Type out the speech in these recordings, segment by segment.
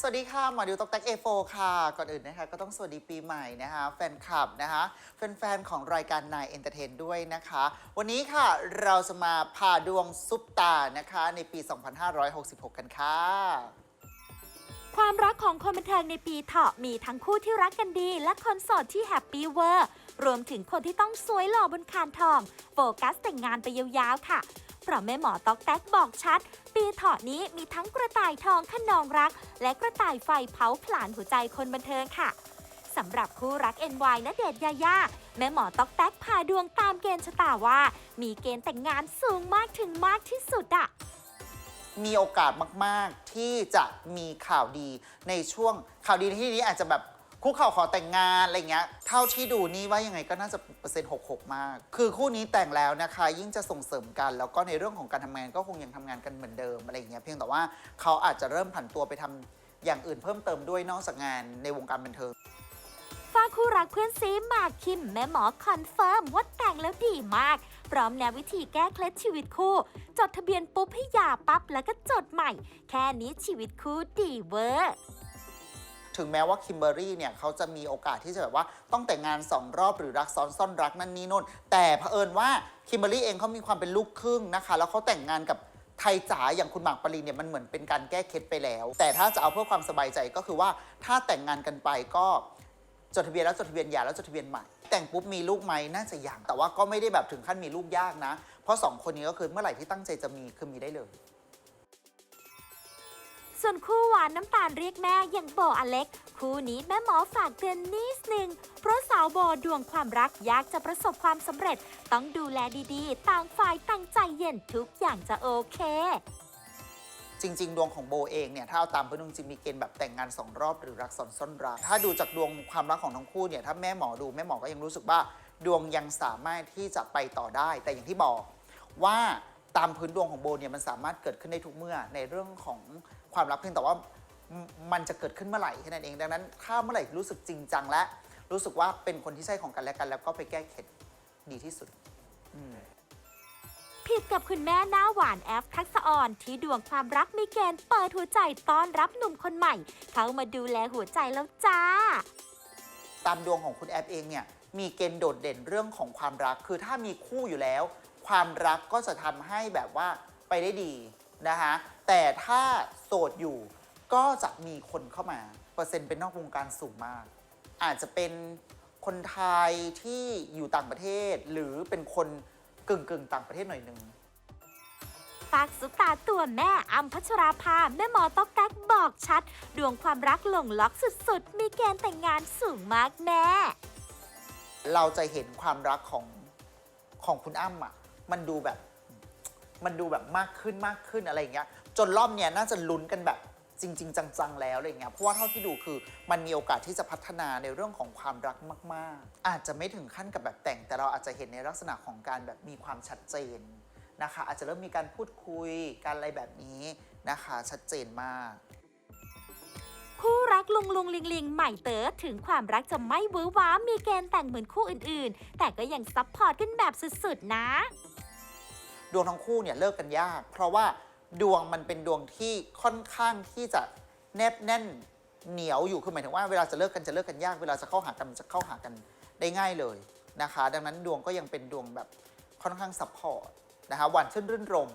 สวัสดีค่ะ หมอดิวตอกแตกเอโฟค่ะ ก่อนอื่นนะคะก็ต้องสวัสดีปีใหม่นะคะแฟนคลับนะคะแฟนๆของรายการนายเอนเตอร์เทนด้วยนะคะ วันนี้ค่ะเราจะมาพาดวงซุปตานะคะในปี 2566 กันค่ะ ความรักของคนบันเทิงในปีเถาะมีทั้งคู่ที่รักกันดี และคนโสดที่แฮปปี้เวอร์รวมถึงคนที่ต้องสวยหล่อบนคานทอง โฟกัสแต่งงานไปยาวๆค่ะ เพราะแม่หมอตอกแตกบอกชัด ปีเถาะนี้มีทั้งกระต่ายทองขนองรัก และกระต่ายไฟเผาผลาญหัวใจคนบันเทิงค่ะสำหรับคู่รัก NY ณเดชยายาแม่หมอตอกแตกพาดวงตามเกณฑ์ชะตาว่า มีเกณฑ์แต่งงานสูงมากถึงมากที่สุดอะมีโอกาสมาก ๆ ที่จะมีข่าวดีในช่วงข่าวดีในที่นี้อาจจะแบบ คู่เข่าขอแต่งงานอะไรเงี้ยเท่าที่ดูนี่ว่ายังไงก็น่าจะเปอร์เซ็นต์66มาก คือคู่นี้แต่งแล้วนะคะยิ่งจะส่งเสริมกัน แล้วก็ในเรื่องของการทำงานก็คงยังทำงานกันเหมือนเดิมอะไรเงี้ยเพียงแต่ว่าเขาอาจจะเริ่มผันตัวไปทำอย่างอื่นเพิ่มเติมด้วยนอกจากงานในวงการบันเทิงฝ้าคู่รักเพื่อนซีหมากคิมแม่หมอคอนเฟิร์มว่าแต่งแล้วดีมาก พร้อมแนววิธีแก้เคล็ดชีวิตคู่ จดทะเบียนปุ๊บให้หย่าปั๊บแล้วก็จดใหม่ แค่นี้ชีวิตคู่ดีเวอร์ ถึงแม้ว่าคิมเบอรี่เนี่ยเขาจะมีโอกาสที่จะแบบว่าต้องแต่งงาน2รอบหรือรักซ้อนซ่อนรักนั่นนี่นู่นแต่เผอิญว่าคิมเบอรี่เองเขามีความเป็นลูกครึ่งนะคะ แล้วเขาแต่งงานกับไทยจ๋าอย่างคุณหมากปรินเนี่ยมันเหมือนเป็นการแก้เคล็ดไปแล้ว แต่ถ้าจะเอาเพื่อความสบายใจก็คือว่าถ้าแต่งงานกันไปก็จดทะเบียนแล้วจดทะเบียนหย่าแล้วจดทะเบียนใหม่ แต่งปุ๊บมีลูกไหมน่าจะยังแต่ว่าก็ไม่ได้แบบถึงขั้นมีลูกยากนะ เพราะสองคนนี้ก็คือเมื่อไหร่ที่ตั้งใจจะมีคือมีได้เลย ส่วนคู่หวานน้ำตาลเรียกแม่อย่างโบอเล็ก คู่นี้แม่หมอฝากเตือนนิดนึง เพราะสาวโบดวงความรักยากจะประสบความสำเร็จ ต้องดูแลดีๆ ต่างฝ่ายต่างใจเย็นทุกอย่างจะโอเค จริง ๆ ดวงของโบเองเนี่ยถ้าเอาตามพื้นดวงจริงมีเกณฑ์แบบแต่งงาน2รอบหรือรักซ้อนซ่อนรัก ถ้าดูจากดวงความรักของทั้งคู่เนี่ยถ้าแม่หมอดูแม่หมอก็ยังรู้สึกว่า ดวงยังสามารถที่จะไปต่อได้ แต่อย่างที่บอกว่า ตามพื้นดวงของโบเนี่ยมันสามารถเกิดขึ้นได้ทุกเมื่อในเรื่องของความรักเพียงแต่ว่ามันจะเกิดขึ้นเมื่อไหร่แค่นั้นเองดังนั้น ถ้าเมื่อไหร่รู้สึกจริงจังและรู้สึกว่าเป็นคนที่ใช่ของกันและกัน แล้วก็ไปแก้เคล็ดดีที่สุดอืม ผิดกับคุณแม่หน้าหวานแอฟทักษะอ่อนที่ดวงความรักมีเกณฑ์เปิดหัวใจต้อนรับหนุ่มคนใหม่ เขามาดูแลหัวใจแล้วจ้า ตามดวงของคุณแอปเองเนี่ยมีเกณฑ์โดดเด่นเรื่องของความรัก คือถ้ามีคู่อยู่แล้ว ความรักก็จะทำให้แบบว่าไปได้ดีนะคะแต่ถ้าโสดอยู่ก็จะมีคนเข้ามา เปอร์เซ็นต์เป็นนอกวงการสูงมาก อาจจะเป็นคนไทยที่อยู่ต่างประเทศ หรือเป็นคนกึ่งกึ่งๆต่างประเทศหน่อยหนึ่งฝากซุปตาตัวแม่อัมพัชราภา แม่หมอตอกแตกบอกชัด ดวงความรักหลงล็อกสุดๆ มีเกณฑ์แต่งงานสูงมากแม่ เราจะเห็นความรักของของคุณอ้ำอะ มันดูแบบ มันดูแบบมากขึ้นมากขึ้นอะไรอย่างเงี้ย จนรอบเนี้ยน่าจะลุ้นกันแบบจริง ๆ จังๆ แล้วอะไรเงี้ย เพราะว่าเท่าที่ดูคือมันมีโอกาสที่จะพัฒนาในเรื่องของความรักมาก ๆ อาจจะไม่ถึงขั้นกับแบบแต่ง แต่เราอาจจะเห็นในลักษณะของการแบบมีความชัดเจนนะคะ อาจจะเริ่มมีการพูดคุยการอะไรแบบนี้นะคะ ชัดเจนมาก คู่รักลุงลุงลิงลิงใหม่เต๋อถึงความรักจะไม่หวือหวามีเกณฑ์แต่งเหมือนคู่อื่นๆ แต่ก็ยังซับพอร์ตกันแบบสุดๆนะ ดวงทั้งคู่เนี่ยเลิกกันยาก เพราะว่าดวงมันเป็นดวงที่ค่อนข้างที่จะแนบแน่นเหนียวอยู่คือหมายถึงว่าเวลาจะเลิกกันจะเลิกกันยาก เวลาจะเข้าหากันจะเข้าหากันได้ง่ายเลยนะคะ ดังนั้นดวงก็ยังเป็นดวงแบบค่อนข้างซัพพอร์ตนะคะหวานชื่นรื่นรม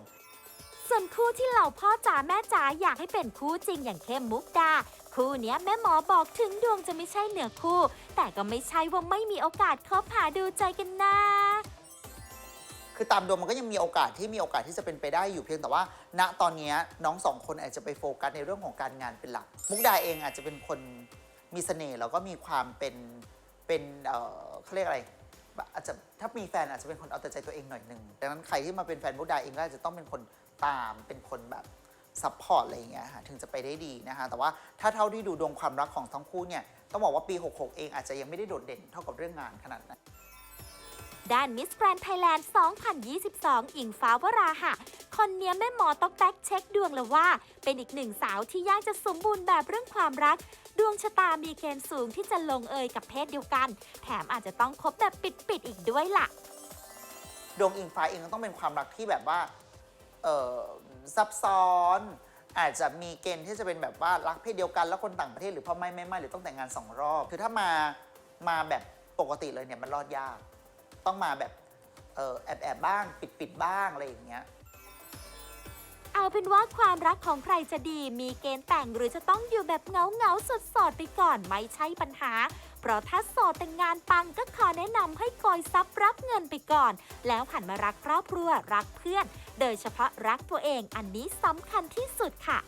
ส่วนคู่ที่เหล่าพ่อจ๋าแม่จ๋าอยากให้เป็นคู่จริงอย่างเข้มมุกดา คู่เนี้ยแม่หมอบอกถึงดวงจะไม่ใช่เหนือคู่ แต่ก็ไม่ใช่ว่าไม่มีโอกาสคบหาดูใจกันนะ คือตามดวงมันก็ยังมีโอกาสที่มีโอกาสที่จะเป็นไปได้อยู่เพียงแต่ว่า ณตอนเนี้ยน้องสองคนอาจจะไปโฟกัสในเรื่องของการงานเป็นหลัก มุกดาเองอาจจะเป็นคนมีเสน่ห์แล้วก็มีความเป็นเป็นเอ่อเขาเรียกอะไร อาจจะถ้ามีแฟนอาจจะเป็นคนเอาแต่ใจตัวเองหน่อยหนึ่งดังนั้นใครที่มาเป็นแฟนมุกดาเองก็อาจจะต้องเป็นคนตามเป็นคนแบบซัพพอร์ตอะไรอย่างเงี้ยค่ะถึงจะไปได้ดีนะคะ แต่ว่าถ้าเท่าที่ดูดวงความรักของทั้งคู่เนี่ยต้องบอกว่าปี 66 เองอาจจะยังไม่ได้โดดเด่นเท่ากับเรื่องงานขนาดนั้น ด้านมิสแกรนด์ไทยแลนด์ 2022 อิงฟ้าวราหะ คนเนี้ยแม่หมอตอกแตกเช็คดวงแล้วว่า เป็นอีกหนึ่งสาวที่ยากจะสมบูรณ์แบบเรื่องความรัก ดวงชะตามีเกณฑ์สูงที่จะลงเอยกับเพศเดียวกัน แถมอาจจะต้องคบแบบปิดๆอีกด้วยล่ะ ดวงอิงฟ้าเองก็ต้องเป็นความรักที่แบบว่าเออซับซ้อน อาจจะมีเกณฑ์ที่จะเป็นแบบว่ารักเพศเดียวกันแล้วคนต่างประเทศหรือพ่อไม่ไม่ไม่หรือต้องแต่งงานสองรอบ คือถ้ามามาแบบปกติเลยเนี่ยมันรอดยาก ต้องมาแบบเออแอบแอบบ้างปิดปิดบ้างอะไรอย่างเงี้ย เอาเป็นว่าความรักของใครจะดีมีเกณฑ์แต่งหรือจะต้องอยู่แบบเงาเงาสดสดไปก่อนไม่ใช่ปัญหา เพราะถ้าโสดแต่งงานปังก็ขอแนะนำให้กอยซับรับเงินไปก่อน แล้วหันมารักครอบครัวรักเพื่อน โดยเฉพาะรักตัวเองอันนี้สำคัญที่สุดค่ะ